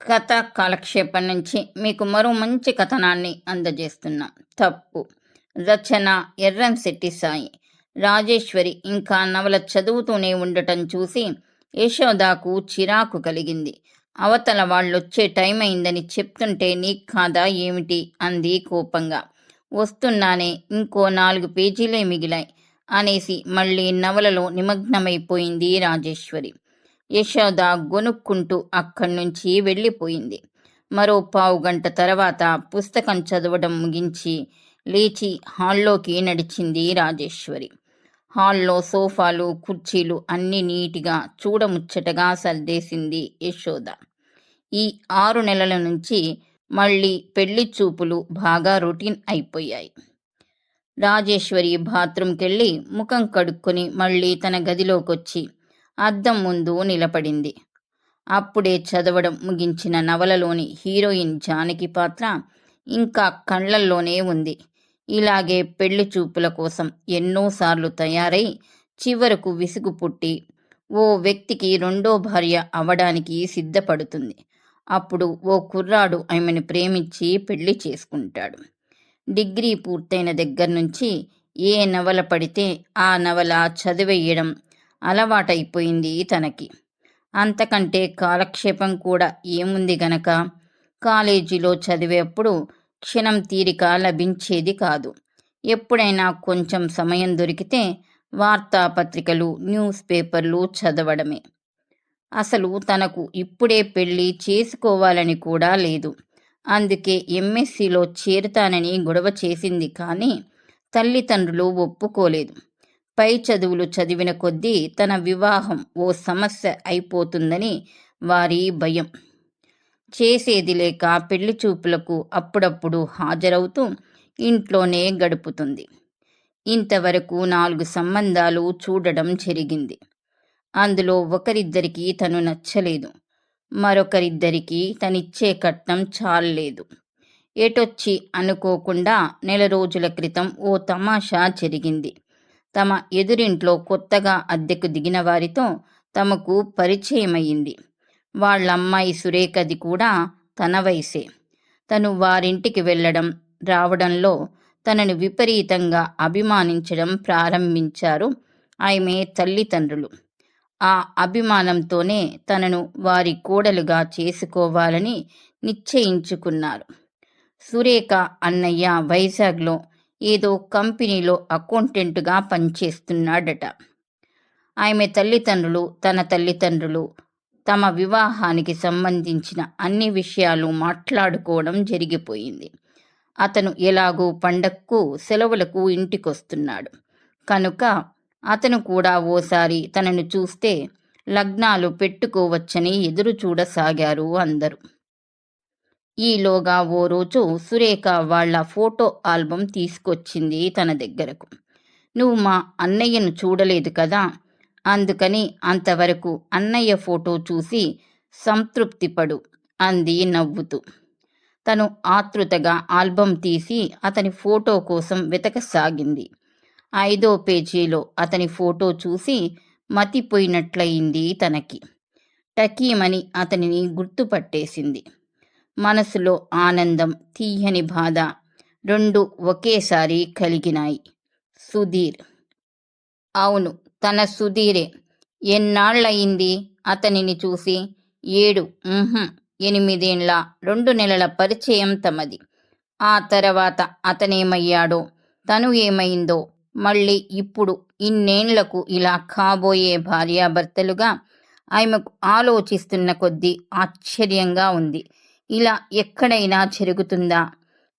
కథ కాలక్షేపం నుంచి మీకు మరో మంచి కథనాన్ని అందజేస్తున్నాం. తప్పు. రచన ఎర్రం శెట్టి సాయి. రాజేశ్వరి ఇంకా నవల చదువుతూనే ఉండటం చూసి యశోదాకు చిరాకు కలిగింది. అవతల వాళ్ళొచ్చే టైం అయిందని చెప్తుంటే నీకు కాదా ఏమిటి? అంది కోపంగా. వస్తున్నానే ఇంకో నాలుగు పేజీలే మిగిలాయి అనేసి మళ్ళీ నవలలో నిమగ్నమైపోయింది రాజేశ్వరి. యశోద గొనుక్కుంటూ అక్కడి నుంచి వెళ్ళిపోయింది. మరో పావు గంట తర్వాత పుస్తకం చదవడం ముగించి లేచి హాల్లోకి నడిచింది రాజేశ్వరి. హాల్లో సోఫాలు కుర్చీలు అన్నీ నీటిగా చూడముచ్చటగా సర్దేసింది యశోద ఈ ఆరు నెలల నుంచి మళ్ళీ పెళ్ళి చూపులు బాగా రొటీన్ అయిపోయాయి. రాజేశ్వరి బాత్రూంకెళ్ళి ముఖం కడుక్కొని మళ్ళీ తన గదిలోకొచ్చి అద్దం ముందు నిలబడింది. అప్పుడే చదవడం ముగించిన నవలలోని హీరోయిన్ జానకి పాత్ర ఇంకా కళ్ళల్లోనే ఉంది. ఇలాగే పెళ్ళి చూపుల కోసం ఎన్నోసార్లు తయారై చివరకు విసుగు పుట్టి ఓ వ్యక్తికి రెండో భార్య అవడానికి సిద్ధపడుతుంది. అప్పుడు ఓ కుర్రాడు ఆమెను ప్రేమించి పెళ్ళి చేసుకుంటాడు. డిగ్రీ పూర్తయిన దగ్గర నుంచి ఏ నవల పడితే ఆ నవల చదివేయడం అలవాటైపోయింది తనకి. అంతకంటే కాలక్షేపం కూడా ఏముంది గనక? కాలేజీలో చదివేప్పుడు క్షణం తీరిక లభించేది కాదు. ఎప్పుడైనా కొంచెం సమయం దొరికితే వార్తాపత్రికలు న్యూస్ పేపర్లు చదవడమే. అసలు తనకు ఇప్పుడే పెళ్ళి చేసుకోవాలని కూడా లేదు. అందుకే ఎంఎస్సిలో చేరుతానని గొడవ చేసింది కానీ తల్లిదండ్రులు ఒప్పుకోలేదు. పై చదువులు చదివిన కొద్దీ తన వివాహం ఓ సమస్య అయిపోతుందని వారి భయం. చేసేది లేక పెళ్ళి చూపులకు అప్పుడప్పుడు హాజరవుతూ ఇంట్లోనే గడుపుతుంది. ఇంతవరకు నాలుగు సంబంధాలు చూడడం జరిగింది. అందులో ఒకరిద్దరికి తను నచ్చలేదు. మరొకరిద్దరికి తనిచ్చే కట్నం చాలలేదు. ఎటొచ్చి అనుకోకుండా నెల రోజుల క్రితం ఓ తమాషా జరిగింది. తమ ఎదురింట్లో కొత్తగా అద్దెకు దిగిన వారితో తమకు పరిచయమయ్యింది. వాళ్ళమ్మాయి సురేఖది కూడా తన వయసే. తను వారింటికి వెళ్ళడం రావడంలో తనను విపరీతంగా అభిమానించడం ప్రారంభించారు ఆమె తల్లిదండ్రులు. ఆ అభిమానంతోనే తనను వారి కోడలుగా చేసుకోవాలని నిశ్చయించుకున్నారు. సురేఖ అన్నయ్య వైజాగ్లో ఏదో కంపెనీలో అకౌంటెంట్గా పనిచేస్తున్నాడట. ఆమె తల్లిదండ్రులు తన తల్లిదండ్రులు తమ వివాహానికి సంబంధించిన అన్ని విషయాలు మాట్లాడుకోవడం జరిగిపోయింది. అతను ఎలాగూ పండక్కు సెలవులకు ఇంటికొస్తున్నాడు. కనుక అతను కూడా ఓసారి తనను చూస్తే లగ్నాలు పెట్టుకోవచ్చని ఎదురు చూడసాగారు అందరూ. ఈలోగా ఓ రోజు సురేఖ వాళ్ళ ఫోటో ఆల్బం తీసుకొచ్చింది తన దగ్గరకు. నువ్వు మా అన్నయ్యను చూడలేదు కదా? అందుకని అంతవరకు అన్నయ్య ఫోటో చూసి సంతృప్తిపడు అంది నవ్వుతూ. తను ఆతృతగా ఆల్బం తీసి అతని ఫోటో కోసం వెతకసాగింది. ఐదో పేజీలో అతని ఫోటో చూసి మతిపోయినట్లయింది తనకి. టకీమని అతనిని గుర్తుపట్టేసింది. మనసులో ఆనందం తీయని బాధ రెండు ఒకేసారి కలిగినాయి. సుధీర్ అవును తన సుధీరే. ఎన్నాళ్ళయింది? అతనిని చూసి ఏడు ఎనిమిదేండ్ల రెండు నెలల పరిచయం తమది. ఆ తర్వాత అతనేమయ్యాడో తను ఏమైందో మళ్ళీ ఇప్పుడు ఇన్నేండ్లకు ఇలా కాబోయే భార్యాభర్తలుగా ఆమెకు ఆలోచిస్తున్న కొద్దీ ఆశ్చర్యంగా ఉంది. ఇలా ఎక్కడైనా జరుగుతుందా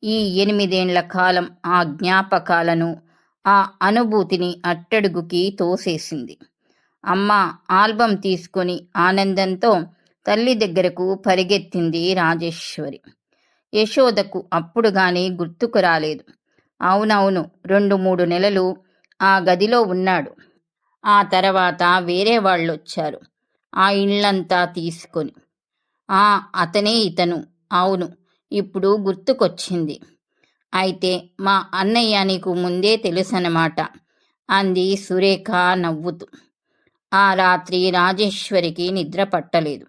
ఈ ఎనిమిదేండ్ల కాలం ఆ జ్ఞాపకాలను ఆ అనుభూతిని అట్టడుగుకి తోసేసింది. అమ్మ ఆల్బం తీసుకొని ఆనందంతో తల్లి దగ్గరకు పరిగెత్తింది రాజేశ్వరి. యశోదకు అప్పుడుగానే గుర్తుకు రాలేదు. అవునవును రెండు మూడు నెలలు ఆ గదిలో ఉన్నాడు. ఆ తర్వాత వేరే వాళ్ళొచ్చారు. ఆ ఇళ్ళంతా తీసుకొని ఆ అతనే ఇతను. అవును ఇప్పుడు గుర్తుకొచ్చింది. అయితే మా అన్నయ్య నీకు ముందే తెలుసన్నమాట అంది సురేఖ నవ్వుతూ. ఆ రాత్రి రాజేశ్వరికి నిద్ర పట్టలేదు.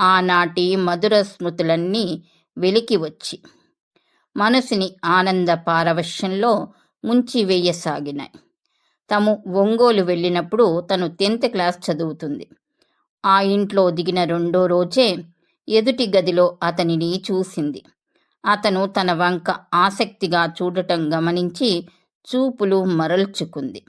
ఆనాటి మధుర స్మృతులన్నీ వెలికి వచ్చి మనసుని ఆనంద పారవశ్యంలో ముంచివేయసాగినాయి తాము ఒంగోలు వెళ్ళినప్పుడు తను టెన్త్ క్లాస్ చదువుతుంది. ఆ ఇంట్లో దిగిన రెండో రోజే ఎదుటి గదిలో అతనిని చూసింది. అతను తన వంక ఆసక్తిగా చూడటం గమనించి చూపులు మరల్చుకుంది.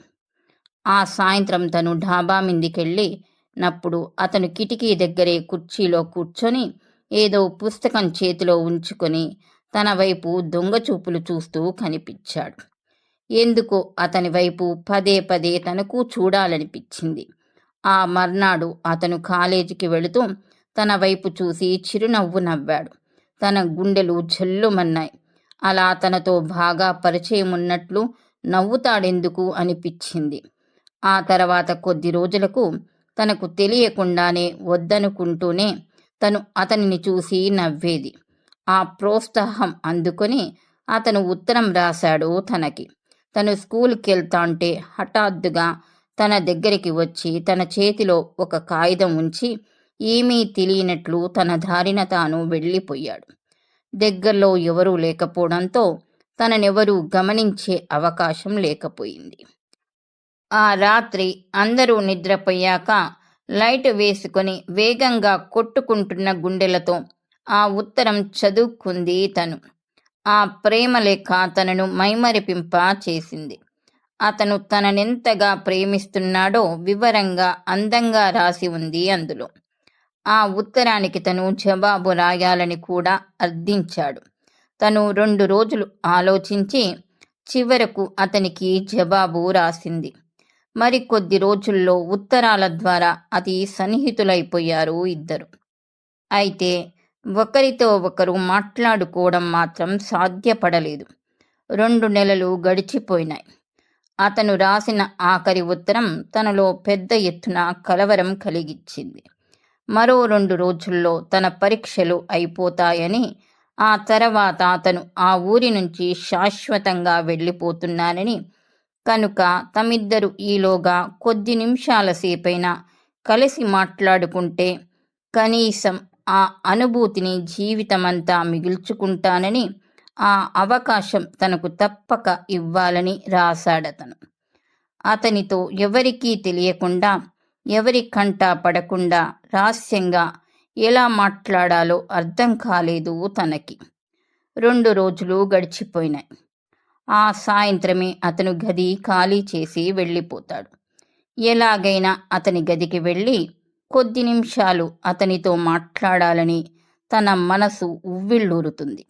ఆ సాయంత్రం తను ఢాబా మీదికెళ్ళి నప్పుడు అతను కిటికీ దగ్గరే కుర్చీలో కూర్చొని ఏదో పుస్తకం చేతిలో ఉంచుకొని తన వైపు దొంగ చూపులు చూస్తూ కనిపించాడు. ఎందుకో అతని వైపు పదే పదే తనకు చూడాలనిపించింది. ఆ మర్నాడు అతను కాలేజీకి వెళుతూ తన వైపు చూసి చిరునవ్వు నవ్వాడు. తన గుండెలు జల్లుమన్నాయి. అలా తనతో బాగా పరిచయం ఉన్నట్లు నవ్వుతాడెందుకు అనిపించింది. ఆ తర్వాత కొద్ది రోజులకు తనకు తెలియకుండానే వద్దనుకుంటూనే తను అతనిని చూసి నవ్వేది. ఆ ప్రోత్సాహం అందుకొని అతను ఉత్తరం రాశాడు తనకి. తను స్కూల్కి వెళ్తాంటే హఠాత్తుగా తన దగ్గరికి వచ్చి తన చేతిలో ఒక కాగితం ఉంచి ఏమీ తెలియనట్లు తన దారిన తాను వెళ్ళిపోయాడు. దగ్గరలో ఎవరూ లేకపోవడంతో తననెవరూ గమనించే అవకాశం లేకపోయింది. ఆ రాత్రి అందరూ నిద్రపోయాక లైట్ వేసుకొని వేగంగా కొట్టుకుంటున్న గుండెలతో ఆ ఉత్తరం చదువుకుంది తను. ఆ ప్రేమలేఖ తనను మైమరిపింప చేసింది. అతను తననెంతగా ప్రేమిస్తున్నాడో వివరంగా అందంగా రాసి ఉంది అందులో. ఆ ఉత్తరానికి తను జవాబు రాయాలని కూడా అర్థించాడు. తను రెండు రోజులు ఆలోచించి చివరకు అతనికి జవాబు రాసింది. మరి కొద్ది రోజుల్లో ఉత్తరాల ద్వారా అతి సన్నిహితులైపోయారు ఇద్దరు. అయితే ఒకరితో ఒకరు మాట్లాడుకోవడం మాత్రం సాధ్యపడలేదు. రెండు నెలలు గడిచిపోయినాయి. అతను రాసిన ఆఖరి ఉత్తరం తనలో పెద్ద ఎత్తున కలవరం కలిగించింది. మరో రెండు రోజుల్లో తన పరీక్షలు అయిపోతాయని ఆ తర్వాత అతను ఆ ఊరి నుంచి శాశ్వతంగా వెళ్ళిపోతున్నానని కనుక తమిద్దరు ఈలోగా కొద్ది నిమిషాల సేపైనా కలిసి మాట్లాడుకుంటే కనీసం ఆ అనుభూతిని జీవితమంతా మిగుల్చుకుంటానని ఆ అవకాశం తనకు తప్పక ఇవ్వాలని రాశాడతను. అతనితో ఎవరికీ తెలియకుండా ఎవరి కంటా పడకుండా రహస్యంగా ఎలా మాట్లాడాలో అర్థం కాలేదు తనకి. రెండు రోజులు గడిచిపోయినాయి. ఆ సాయంత్రమే అతను గది ఖాళీ చేసి వెళ్ళిపోతాడు. ఎలాగైనా అతని గదికి వెళ్ళి కొద్ది నిమిషాలు అతనితో మాట్లాడాలని తన మనసు ఉవ్విళ్ళూరుతుంది.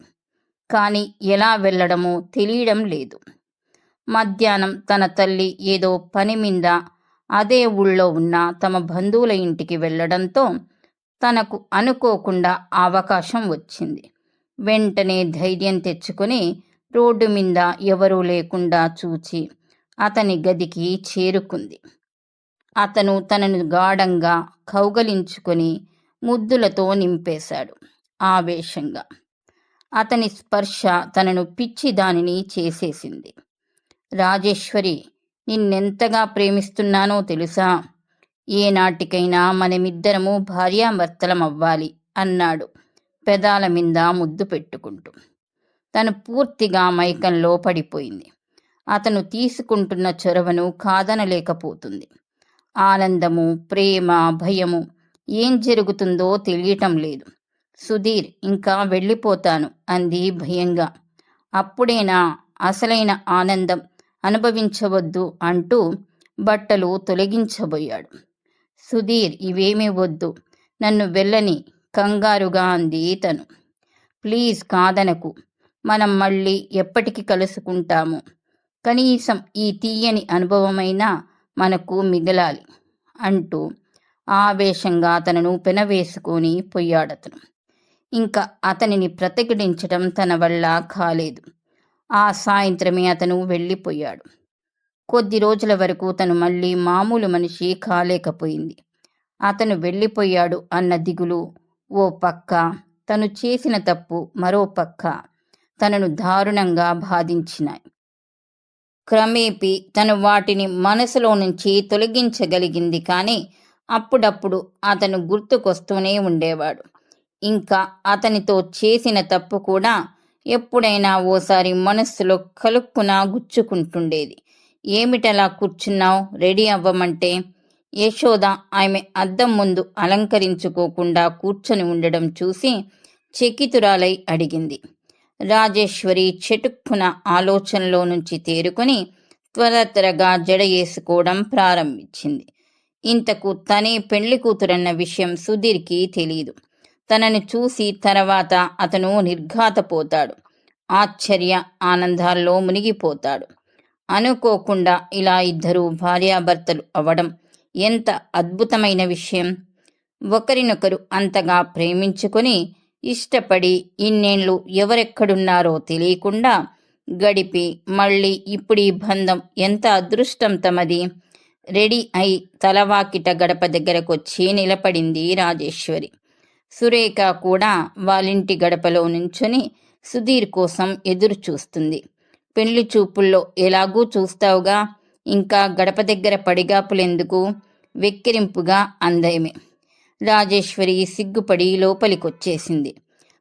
కానీ ఎలా వెళ్ళడమో తెలియడం లేదు. మధ్యాహ్నం తన తల్లి ఏదో పని మీద అదే ఊళ్ళో ఉన్న తమ బంధువుల ఇంటికి వెళ్ళడంతో తనకు అనుకోకుండా అవకాశం వచ్చింది. వెంటనే ధైర్యం తెచ్చుకొని రోడ్డు మీద ఎవరూ లేకుండా చూచి అతని గదికి చేరుకుంది. అతను తనను గాఢంగా కౌగలించుకొని ముద్దులతో నింపేశాడు ఆవేశంగా. అతని స్పర్శ తనను పిచ్చి దానిని చేసేసింది. రాజేశ్వరి నిన్నెంతగా ప్రేమిస్తున్నానో తెలుసా? ఏనాటికైనా మనమిద్దరము భార్యాభర్తలం అవ్వాలి అన్నాడు పెదాల మీద ముద్దు పెట్టుకుంటూ. తను పూర్తిగా మైకంలో పడిపోయింది. అతను తీసుకుంటున్న చొరవను కాదనలేకపోతుంది. ఆనందము ప్రేమ భయము ఏం జరుగుతుందో తెలియటం లేదు. సుధీర్ ఇంకా వెళ్ళిపోతాను అంది భయంగా. అప్పుడేనా? అసలైన ఆనందం అనుభవించవద్దు అంటూ బట్టలు తొలగించబోయాడు. సుధీర్ ఇవేమీ వద్దు నన్ను వెళ్ళని కంగారుగా అంది తను. ప్లీజ్ కాదనకు మనం మళ్ళీ ఎప్పటికి కలుసుకుంటాము. కనీసం ఈ తీయని అనుభవమైనా మనకు మిగలాలి అంటూ ఆవేశంగా అతనను పెనవేసుకొని పోయాడతను. ఇంకా అతనిని ప్రతిఘటించడం తన వల్ల కాలేదు. ఆ సాయంత్రమే అతను వెళ్ళిపోయాడు. కొద్ది రోజుల వరకు తను మళ్ళీ మామూలు మనిషి కాలేకపోయింది. అతను వెళ్ళిపోయాడు అన్న దిగులు ఓ పక్క తను చేసిన తప్పు మరో పక్క తనను దారుణంగా బాధించినాయి. క్రమేపీ తను వాటిని మనసులో నుంచి తొలగించగలిగింది కానీ అప్పుడప్పుడు అతను గుర్తుకొస్తూనే ఉండేవాడు. ఇంకా అతనితో చేసిన తప్పు కూడా ఎప్పుడైనా ఓసారి మనస్సులో కలుక్కున గుచ్చుకుంటుండేది. ఏమిటలా కూర్చున్నావు? రెడీ అవ్వమంటే? యశోద ఆమె అద్దం ముందు అలంకరించుకోకుండా కూర్చొని ఉండడం చూసి చకితురాలై అడిగింది. రాజేశ్వరి చెటుక్కున ఆలోచనలో నుంచి తేరుకొని త్వర త్వరగా జడ వేసుకోవడం ప్రారంభించింది. ఇంతకు తనే పెళ్ళి కూతురన్న విషయం సుధీర్కి తెలియదు తనను చూసి తర్వాత అతను నిర్ఘాతపోతాడు. ఆశ్చర్య ఆనందాల్లో మునిగిపోతాడు. అనుకోకుండా ఇలా ఇద్దరు భార్యాభర్తలు అవడం ఎంత అద్భుతమైన విషయం! ఒకరినొకరు అంతగా ప్రేమించుకొని ఇష్టపడి ఇన్నేళ్ళు ఎవరెక్కడున్నారో తెలియకుండా గడిపి మళ్ళీ ఇప్పుడు ఈ బంధం ఎంత అదృష్టం తమది! రెడీ అయి తలవాకిట గడప దగ్గరకొచ్చి నిలబడింది రాజేశ్వరి. సురేఖ కూడా వాళ్ళింటి గడపలో నుంచొని సుధీర్ కోసం ఎదురు చూస్తుంది పెళ్ళి చూపుల్లో ఎలాగూ చూస్తావుగా? ఇంకా గడప దగ్గర పడిగాపులెందుకు? వెక్కిరింపుగా అందయమే రాజేశ్వరి సిగ్గుపడి లోపలికొచ్చేసింది.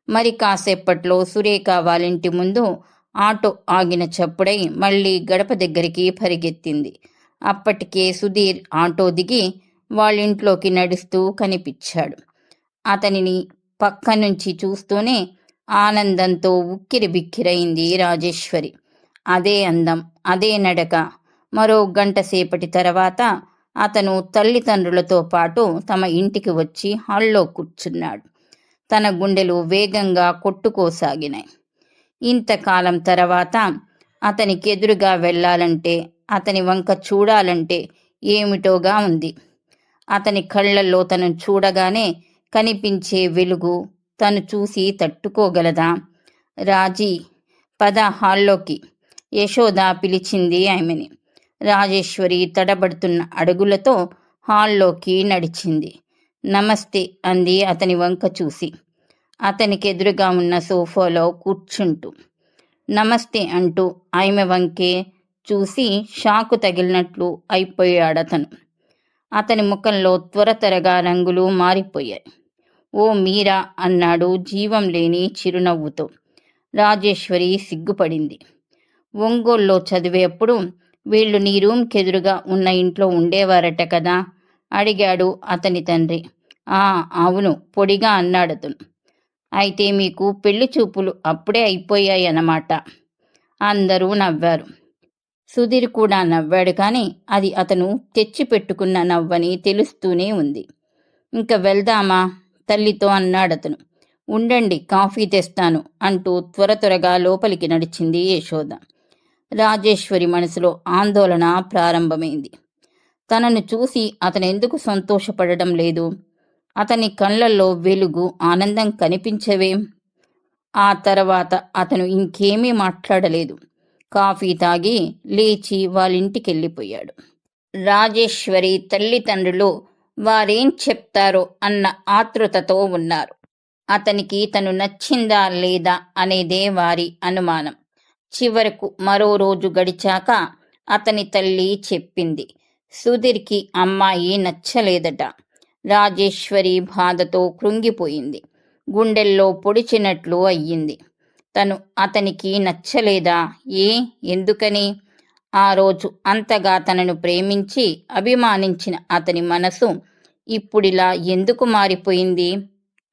మరి కాసేపట్లో సురేఖ వాళ్ళింటి ముందు ఆటో ఆగిన చప్పుడై మళ్ళీ గడప దగ్గరికి పరిగెత్తింది. అప్పటికే సుధీర్ ఆటో దిగి వాళ్ళింట్లోకి నడుస్తూ కనిపించాడు. అతనిని పక్క నుంచి చూస్తూనే ఆనందంతో ఉక్కిరి బిక్కిరైంది రాజేశ్వరి. అదే అందం అదే నడక. మరో గంట సేపటి తర్వాత అతను తల్లిదండ్రులతో పాటు తమ ఇంటికి వచ్చి హాల్లో కూర్చున్నాడు. తన గుండెలు వేగంగా కొట్టుకోసాగినాయి. ఇంతకాలం తర్వాత అతనికి ఎదురుగా వెళ్ళాలంటే అతని వంక చూడాలంటే ఏమిటోగా ఉంది. అతని కళ్ళల్లో తను చూడగానే కనిపించే వెలుగు తను చూసి తట్టుకోగలదా? రాజీ పద హాల్లోకి. యశోద పిలిచింది ఆమెని. రాజేశ్వరి తడబడుతున్న అడుగులతో హాల్లోకి నడిచింది. నమస్తే అంది అతని వంక చూసి. అతనికి ఎదురుగా ఉన్న సోఫాలో కూర్చుంటూ. నమస్తే అంటూ ఆమె వంకే చూసి షాకు తగిలినట్లు అయిపోయాడతను. అతని ముఖంలో త్వర త్వరగా రంగులు మారిపోయాయి. ఓ మీరా అన్నాడు జీవం లేని చిరునవ్వుతో. రాజేశ్వరి సిగ్గుపడింది. ఒంగోల్లో చదివేప్పుడు వీళ్ళు నీ రూమ్కి ఎదురుగా ఉన్న ఇంట్లో ఉండేవారట కదా? అడిగాడు అతని తండ్రి. ఆ అవును పొడిగా అన్నాడతను అయితే మీకు పెళ్ళి చూపులు అప్పుడే అయిపోయాయి అన్నమాట అందరూ నవ్వారు. సుధీర్ కూడా నవ్వాడు కానీ అది అతను తెచ్చిపెట్టుకున్న నవ్వని తెలుస్తూనే ఉంది. ఇంకా వెళ్దామా? తల్లితో అన్నాడతను. ఉండండి కాఫీ తెస్తాను అంటూ త్వర త్వరగా లోపలికి నడిచింది యశోద. రాజేశ్వరి మనసులో ఆందోళన ప్రారంభమైంది. తనను చూసి అతను ఎందుకు సంతోషపడడం లేదు? అతని కళ్ళల్లో వెలుగు ఆనందం కనిపించవేం? ఆ తర్వాత అతను ఇంకేమీ మాట్లాడలేదు. కాఫీ తాగి లేచి వాళ్ళింటికెళ్ళిపోయాడు. రాజేశ్వరి తల్లిదండ్రులు వారేం చెప్తారో అన్న ఆతృతతో ఉన్నారు. అతనికి తను నచ్చిందా లేదా అనేదే వారి అనుమానం. చివరకు మరో రోజు గడిచాక అతని తల్లి చెప్పింది సుధీర్కి అమ్మాయి నచ్చలేదట. రాజేశ్వరి బాధతో కృంగిపోయింది. గుండెల్లో పొడిచినట్లు అయ్యింది. తను అతనికి నచ్చలేదా? ఏ? ఎందుకని? ఆ రోజు అంతగా తనను ప్రేమించి అభిమానించిన అతని మనసు ఇప్పుడిలా ఎందుకు మారిపోయింది?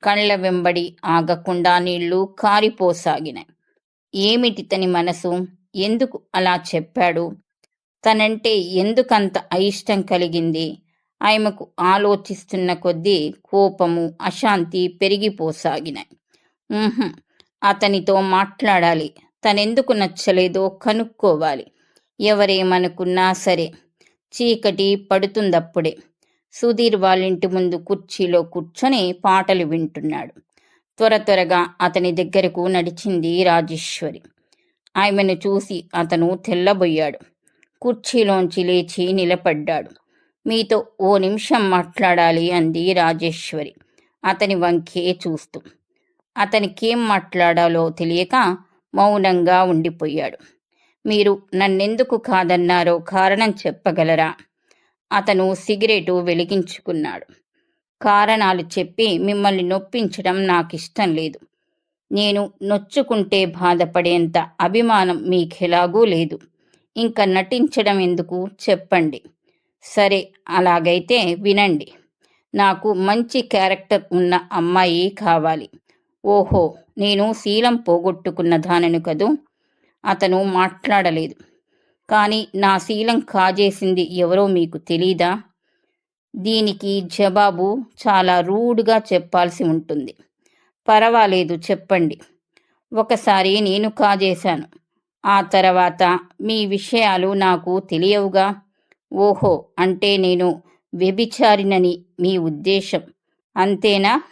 కళ్ళ వెంబడి ఆగకుండా నీళ్ళు కారిపోసాగినాయి. ఏమిటి తని మనసు? ఎందుకు అలా చెప్పాడు? తనంటే ఎందుకంత అయిష్టం కలిగింది? ఆమెకు ఆలోచిస్తున్న కొద్దీ కోపము అశాంతి పెరిగిపోసాగినాయి. అతనితో మాట్లాడాలి. తనెందుకు నచ్చలేదో కనుక్కోవాలి. ఎవరేమనుకున్నా సరే చీకటి పడుతుందప్పుడే. సుధీర్ వాళ్ళింటి ముందు కుర్చీలో కూర్చొని పాటలు వింటున్నాడు. త్వర త్వరగా అతని దగ్గరకు నడిచింది రాజేశ్వరి. ఆమెను చూసి అతను తెల్లబోయాడు. కుర్చీలోంచి లేచి నిలబడ్డాడు. మీతో ఓ నిమిషం మాట్లాడాలి అంది రాజేశ్వరి. అతని వంకే చూస్తూ. అతనికేం మాట్లాడాలో తెలియక మౌనంగా ఉండిపోయాడు. మీరు నన్నెందుకు కాదన్నారో కారణం చెప్పగలరా? అతను సిగరెటు వెలిగించుకున్నాడు. కారణాలు చెప్పి మిమ్మల్ని నొప్పించడం నాకు ఇష్టం లేదు. నేను నొచ్చుకుంటే బాధపడేంత అభిమానం మీకెలాగూ లేదు. ఇంకా నటించడం ఎందుకు? చెప్పండి. సరే అలాగైతే వినండి. నాకు మంచి క్యారెక్టర్ ఉన్న అమ్మాయి కావాలి. ఓహో నేను శీలం పోగొట్టుకున్న దానను కదూ? అతను మాట్లాడలేదు. కానీ నా శీలం కాజేసింది ఎవరో మీకు తెలీదా? దీనికి జవాబు చాలా రూడ్గా చెప్పాల్సి ఉంటుంది. పర్వాలేదు చెప్పండి. ఒకసారి నేను కాజేశాను. ఆ తర్వాత మీ విషయాలు నాకు తెలియవుగా? ఓహో అంటే నేను వ్యభిచారినని మీ ఉద్దేశం. అంతేనా?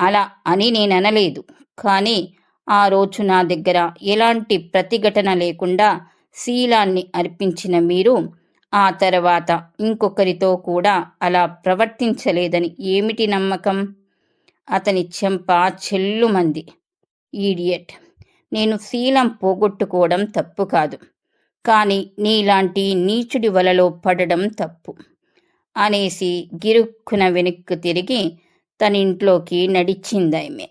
అలా అని నేను అనలేదు కానీ ఆ రోజు నా దగ్గర ఎలాంటి ప్రతిఘటన లేకుండా శీలాన్ని అర్పించిన మీరు ఆ తర్వాత ఇంకొకరితో కూడా అలా ప్రవర్తించలేదని ఏమిటి నమ్మకం? అతని చెంప చెల్లుమంది. ఈడియట్ నేను శీలం పోగొట్టుకోవడం తప్పు కాదు. కానీ నీలాంటి నీచుడి వలలో పడడం తప్పు. అనేసి గిరుక్కున వెనక్కు తిరిగి తన ఇంట్లోకి నడిచిందామె.